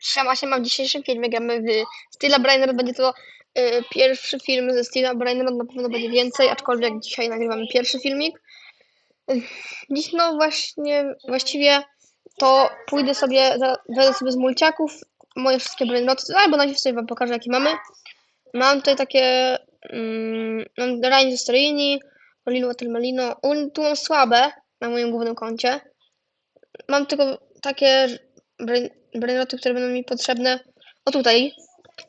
Siema, siema, w dzisiejszym filmie gramy w Steela Brainerd. Będzie to y, pierwszy film ze Steela Brainerd, na pewno będzie więcej, aczkolwiek dzisiaj nagrywamy pierwszy filmik. Dziś no właśnie, właściwie to pójdę sobie, wezmę sobie z mulciaków moje wszystkie Brainroty, albo najpierw sobie wam pokażę jakie mamy. Mam tutaj takie, mm, Rain ze Storini, Lilo Watermelino, tu mam słabe na moim głównym koncie. Mam tylko takie brain, brainroty, które będą mi potrzebne. O tutaj,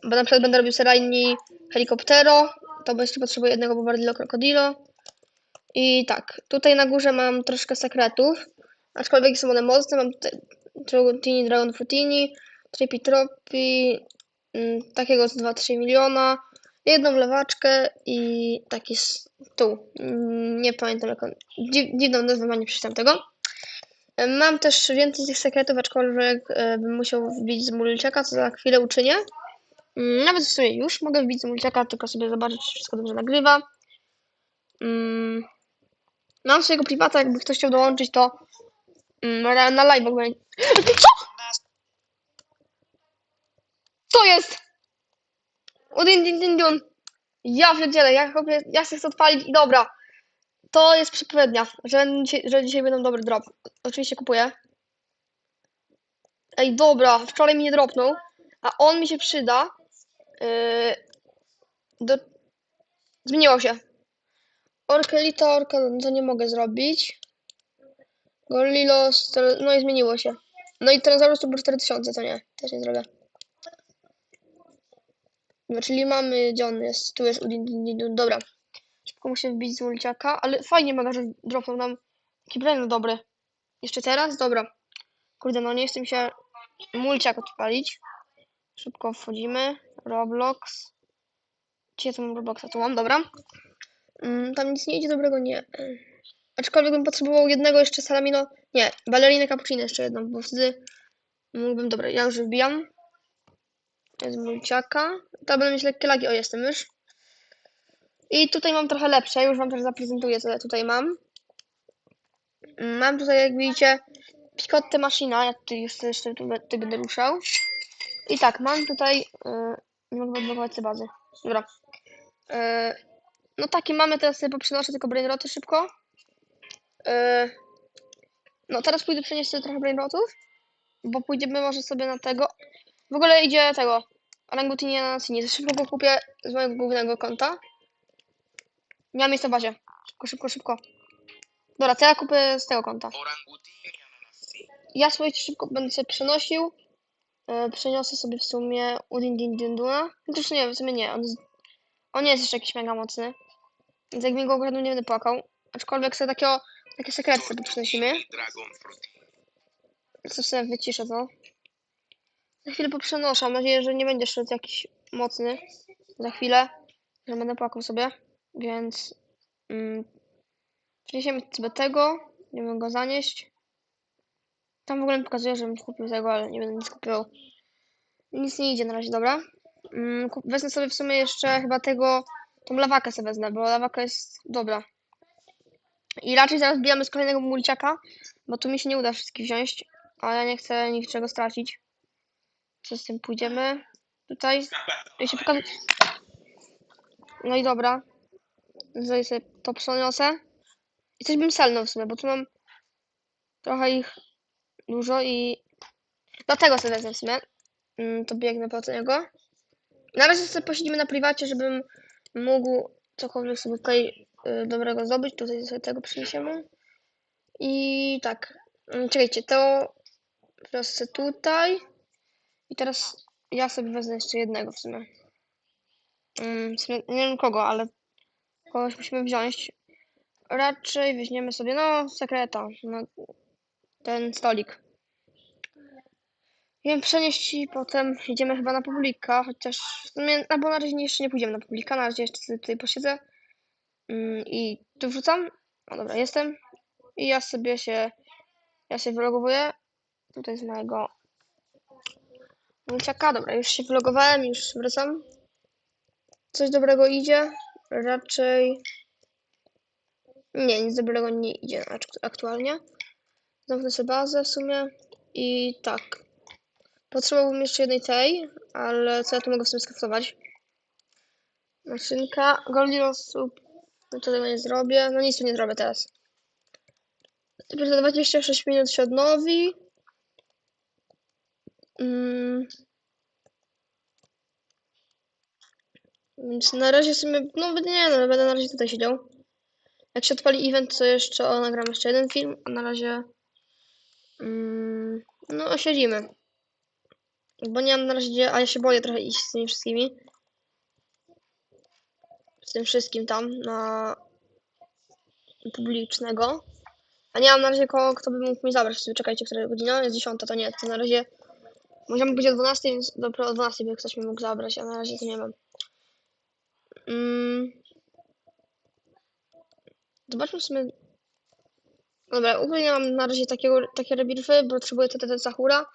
bo na przykład będę robił serajni helikoptero, to będzie potrzebuję jednego Bobardillo Crocodilo. I tak, tutaj na górze mam troszkę sekretów, aczkolwiek są one mocne. Mam tutaj Dragotini, Dragon Frutini, Trippy Tropi, mm, takiego z 2-3 miliona, jedną lewaczkę i taki stół. Mm, Nie pamiętam jak on, dziw, dziwną nazwę nie tego. Mam też więcej tych sekretów, aczkolwiek e, bym musiał wbić z mulciaka, co za chwilę uczynię. Mm, Nawet w sumie już mogę wbić z mulciaka, tylko sobie zobaczyć, czy wszystko dobrze nagrywa. Mm, Mam swojego privata, jakby ktoś chciał dołączyć, to mm, na, live będzie. Co? Co jest? Udin, din, din, dun. Ja pierdzielę, ja, ja chcę to odpalić i dobra. To jest przepowiednia, że dzisiaj, że dzisiaj będą dobry drop. Oczywiście kupuję. Ej, dobra, wczoraj mi nie dropnął, a on mi się przyda. Yy, do... Zmieniło się. Orkelita, orka, no to nie mogę zrobić. Gorlilos, to- no i zmieniło się. No i Tyrannosaurus to było 4000, to nie, też nie zrobię. No, czyli mamy, gdzie on jest? Tu jest dobra. Szybko muszę wbić z mulciaka, ale fajnie mega, że dropnął nam taki brand dobry. Jeszcze teraz? Dobra. Kurde, no nie mi się mulciak odpalić. Szybko wchodzimy. Roblox. Gdzie tu mam Robloxa? Tu mam, dobra. Mm, tam nic nie idzie dobrego, nie. Aczkolwiek bym potrzebował jednego jeszcze salamino. Nie, balerinę cappuccino jeszcze jedną, bo wtedy mógłbym. Dobra, ja już wbijam. Z mulciaka. To będę mieć lekkie lagi. O, jestem już. I tutaj mam trochę lepsze. Już wam też zaprezentuję, co ja tutaj mam. Mam tutaj, jak widzicie, Picotte Machina. Ja tutaj jeszcze, jeszcze tutaj będę ruszał. I tak, mam tutaj. Yy, nie mogę odblokować tej bazy. Dobra. Yy, no taki mamy, teraz sobie poprzenoszę tylko brainroty szybko. Yy, no teraz pójdę przenieść sobie trochę brainrotów, bo pójdziemy może sobie na tego. W ogóle idzie tego. Orangutinie na Nacini. Szybko go kupię z mojego głównego konta. Nie mam miejsca w bazie. Szybko, szybko, szybko. Dobra, to ja kupię z tego konta. Ja swoje szybko będę sobie przenosił. E, przeniosę sobie w sumie Udin Din Din Duna. Chociaż nie, w sumie nie. On, on nie jest jeszcze jakiś mega mocny. Więc jak mi go ukradną, nie będę płakał. Aczkolwiek sobie takiego, takie sekrety sobie przenosimy. Co sobie wyciszę to. Za chwilę poprzenoszę. Mam nadzieję, że nie będzie szedł jakiś mocny. Za chwilę. Że będę płakał sobie. Więc... Mm, przeniesiemy sobie tego. Nie mogę go zanieść. Tam w ogóle pokazuje, żebym kupił tego, ale nie będę nic kupił. Nic nie idzie na razie, dobra. Mm, wezmę sobie w sumie jeszcze chyba tego, tą lawakę sobie wezmę, bo lawaka jest dobra. I raczej zaraz bijamy z kolejnego mulciaka, bo tu mi się nie uda wszystkich wziąć, a ja nie chcę niczego stracić. Co z tym pójdziemy? Tutaj. Ja się pokażę. No i dobra. Tutaj sobie to przeniosę. I coś bym selnął w sumie, bo tu mam trochę ich dużo i dlatego sobie wezmę w sumie. Mm, To biegnę po niego. Na razie sobie posiedzimy na privacie, żebym mógł cokolwiek sobie tutaj y, dobrego zdobyć. Tutaj sobie tego przyniesiemy. I tak. Mm, Czekajcie, to proszę tutaj. I teraz ja sobie wezmę jeszcze jednego w sumie. Mm, w sumie nie wiem kogo, ale kogoś musimy wziąć. Raczej weźmiemy sobie, no, sekreta. No, ten stolik. Wiem przenieść i potem idziemy chyba na publika, chociaż w sumie, na razie jeszcze nie pójdziemy na publika, na razie jeszcze tutaj posiedzę. Mm, I tu wrzucam. O dobra, jestem. I ja sobie się, ja się wylogowuję. Tutaj z mojego mulciaka. Dobra, już się wylogowałem, już wracam. Coś dobrego idzie? Raczej... Nie, nic dobrego nie idzie aktu- aktualnie. Zamknę sobie bazę w sumie. I tak. Potrzebowałbym jeszcze jednej tej, ale co ja tu mogę w sumie skaftować? Maszynka, Goldi Rosób, no to tego nie zrobię, no nic tu nie zrobię teraz. Dopiero za 26 minut się odnowi. Mm. Więc na razie sobie, no nie no, będę na razie tutaj siedział. Jak się odpali event, to jeszcze o, nagram jeszcze jeden film, a na razie mm, no siedzimy. Bo nie mam na razie gdzie, a ja się boję trochę iść z tymi wszystkimi. Z tym wszystkim tam na publicznego. A nie mam na razie kogo, kto by mógł mi zabrać. Sobie czekajcie, która godzina? Jest 10, to nie, to na razie możemy być o 12, więc dopiero o 12 by ktoś mi mógł zabrać, a na razie to nie mam. Mm. Zobaczmy w sumie. Dobra, ogólnie mam na razie takiego, takie rebirfy, bo potrzebuję TTT Sahura.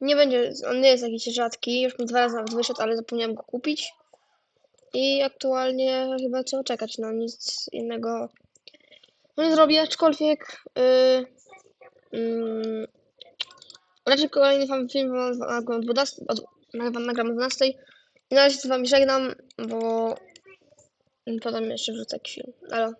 Nie będzie, on nie jest jakiś rzadki, już mi dwa razy nawet wyszedł, ale zapomniałem go kupić. I aktualnie chyba trzeba czekać, no nic innego no nie zrobię, aczkolwiek yy, yy, raczej kolejny wam film nagram o 12, od, nagram o 12. I na razie z wami żegnam, bo potem jeszcze wrzucę film. Elo.